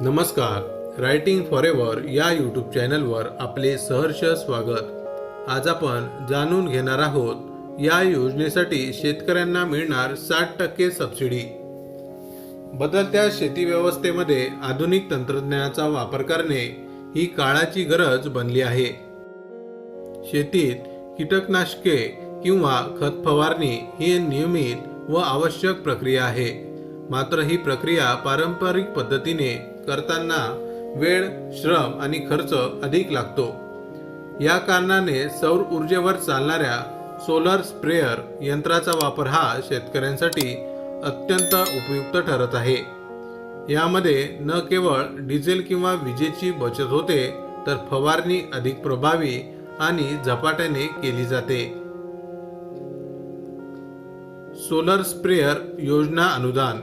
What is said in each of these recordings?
नमस्कार. Writing for ever या YouTube चॅनलवर आपले सहर्ष स्वागत. आज आपण जाणून घेणार आहोत या योजनेसाठी शेतकऱ्यांना मिळणार साठ टक्के सबसिडी बदलत्या शेती व्यवस्थेमध्ये आधुनिक तंत्रज्ञानाचा वापर करणे ही काळाची गरज बनली आहे. शेतीत कीटकनाशके किंवा खत फवारणी ही नियमित व आवश्यक प्रक्रिया आहे. मात्र ही प्रक्रिया पारंपरिक पद्धतीने करताना वेळ श्रम आणि खर्च अधिक लागतो. या कारणाने सौर ऊर्जेवर चालणाऱ्या सोलर स्प्रेअर यंत्राचा वापर हा शेतकऱ्यांसाठी अत्यंत उपयुक्त ठरत आहे. यामध्ये न केवळ डिझेल किंवा विजेची बचत होते तर फवारणी अधिक प्रभावी आणि झपाट्याने केली जाते. सोलर स्प्रेअर योजना अनुदान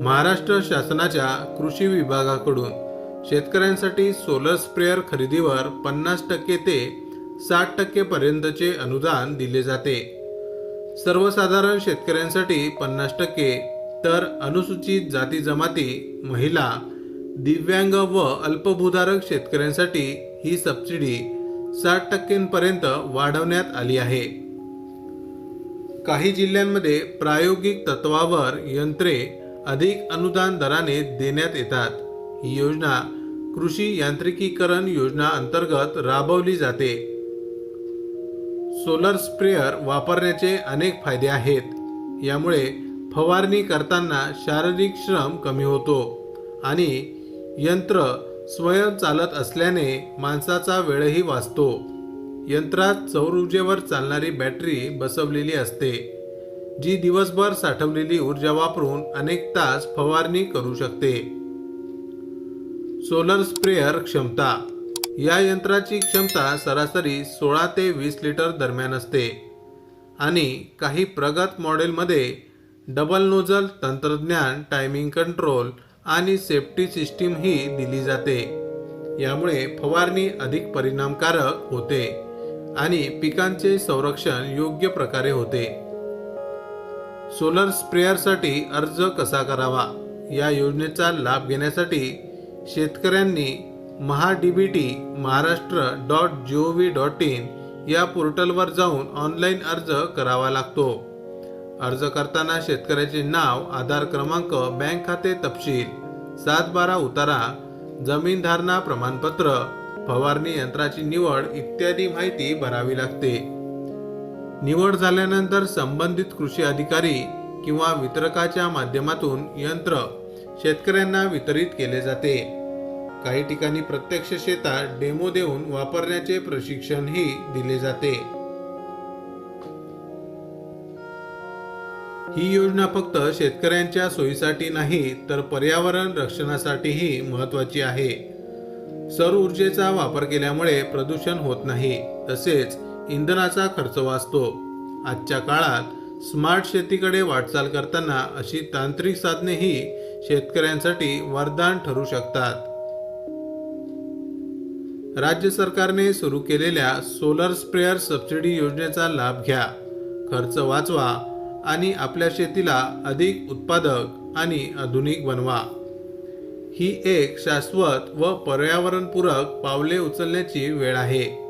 महाराष्ट्र शासनाच्या कृषी विभागाकडून शेतकऱ्यांसाठी सोलर स्प्रेअर खरेदीवर पन्नास टक्के ते साठ टक्के पर्यंतचे अनुदान दिले जाते. सर्वसाधारण शेतकऱ्यांसाठी पन्नास टक्के तर अनुसूचित जाती जमाती महिला दिव्यांग व अल्पभूधारक शेतकऱ्यांसाठी ही सबसिडी साठ टक्क्यांपर्यंत वाढवण्यात आली आहे. काही जिल्ह्यांमध्ये प्रायोगिक तत्वावर यंत्रे अधिक अनुदान दराने देण्यात येतात. ही योजना कृषी यांत्रिकीकरण योजना अंतर्गत राबवली जाते. सोलर स्प्रेअर वापरण्याचे अनेक फायदे आहेत. यामुळे फवारणी करताना शारीरिक श्रम कमी होतो आणि यंत्र स्वयं चालत असल्याने माणसाचा वेळही वाचतो. यंत्रात सौर ऊर्जेवर चालणारी बॅटरी बसवलेली असते. जी दिवसभर साठवलेली ऊर्जा वापरून अनेक तास फवारणी करू शकते. सोलर स्प्रेअर क्षमता. या यंत्राची क्षमता सरासरी सोळा ते वीस लिटर दरम्यान असते. आणि काही प्रगत मॉडेलमध्ये डबल नोझल तंत्रज्ञान टायमिंग कंट्रोल आणि सेफ्टी सिस्टीम ही दिली जाते. यामुळे फवारणी अधिक परिणामकारक होते आणि पिकांचे संरक्षण योग्य प्रकारे होते. सोलर स्प्रेअरसाठी अर्ज कसा करावा? या योजनेचा लाभ घेण्यासाठी शेतकऱ्यांनी Maha D B T Maharashtra dot G O V dot in या पोर्टलवर जाऊन ऑनलाईन अर्ज करावा लागतो. अर्ज करताना शेतकऱ्याचे नाव आधार क्रमांक बँक खाते तपशील सात बारा उतारा जमीन धारणा प्रमाणपत्र फवारणी यंत्राची निवड इत्यादी माहिती भरावी लागते. निवड झाल्यानंतर संबंधित कृषी अधिकारी किंवा वितरकाच्या माध्यमातून यंत्र शेतकऱ्यांना वितरित केले जाते. काही ठिकाणी प्रत्यक्ष शेतात डेमो देऊन वापरण्याचे प्रशिक्षणही दिले जाते. ही योजना फक्त शेतकऱ्यांच्या सोयीसाठी नाही तर पर्यावरण रक्षणासाठीही महत्वाची आहे. सौर ऊर्जेचा वापर केल्यामुळे प्रदूषण होत नाही तसेच इंधनाचा खर्च वाचतो. आजच्या काळात स्मार्ट शेतीकडे वाटचाल करताना अशी तांत्रिक साधनेही शेतकऱ्यांसाठी वरदान ठरू शकतात. राज्य सरकारने सुरू केलेल्या सोलर स्प्रेअर सबसिडी योजनेचा लाभ घ्या. खर्च वाचवा आणि आपल्या शेतीला अधिक उत्पादक आणि आधुनिक बनवा. ही एक शाश्वत व पर्यावरणपूरक पावले उचलण्याची वेळ आहे.